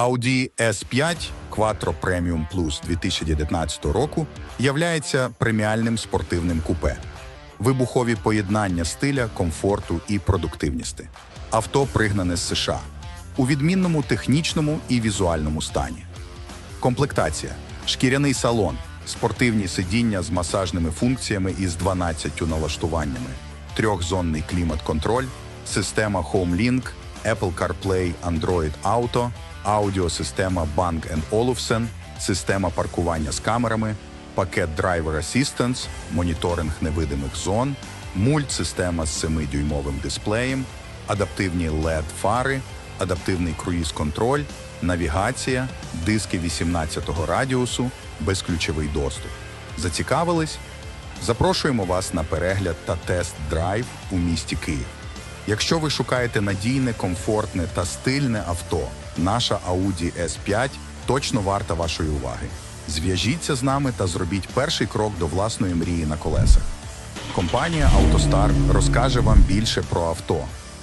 Audi S5 Quattro Premium Plus 2019 року являється преміальним спортивним купе. Вибухові поєднання стиля, комфорту і продуктивності. Авто пригнане з США у відмінному технічному і візуальному стані. Комплектація: шкіряний салон, спортивні сидіння з масажними функціями із 12 налаштуваннями, трьохзонний клімат-контроль, система HomeLink, Apple CarPlay, Android Auto, аудіосистема Bang Olufsen, система паркування з камерами, пакет Driver Assistance, моніторинг невидимих зон, мультсистема з 7-дюймовим дисплеєм, адаптивні LED-фари, адаптивний круїз-контроль, навігація, диски 18-го радіусу, безключовий доступ. Зацікавились? Запрошуємо вас на перегляд та тест-драйв у місті Київ. Якщо ви шукаєте надійне, комфортне та стильне авто, наша Audi S5 точно варта вашої уваги. Зв'яжіться з нами та зробіть перший крок до власної мрії на колесах. Компанія «АвтоСтар» розкаже вам більше про авто,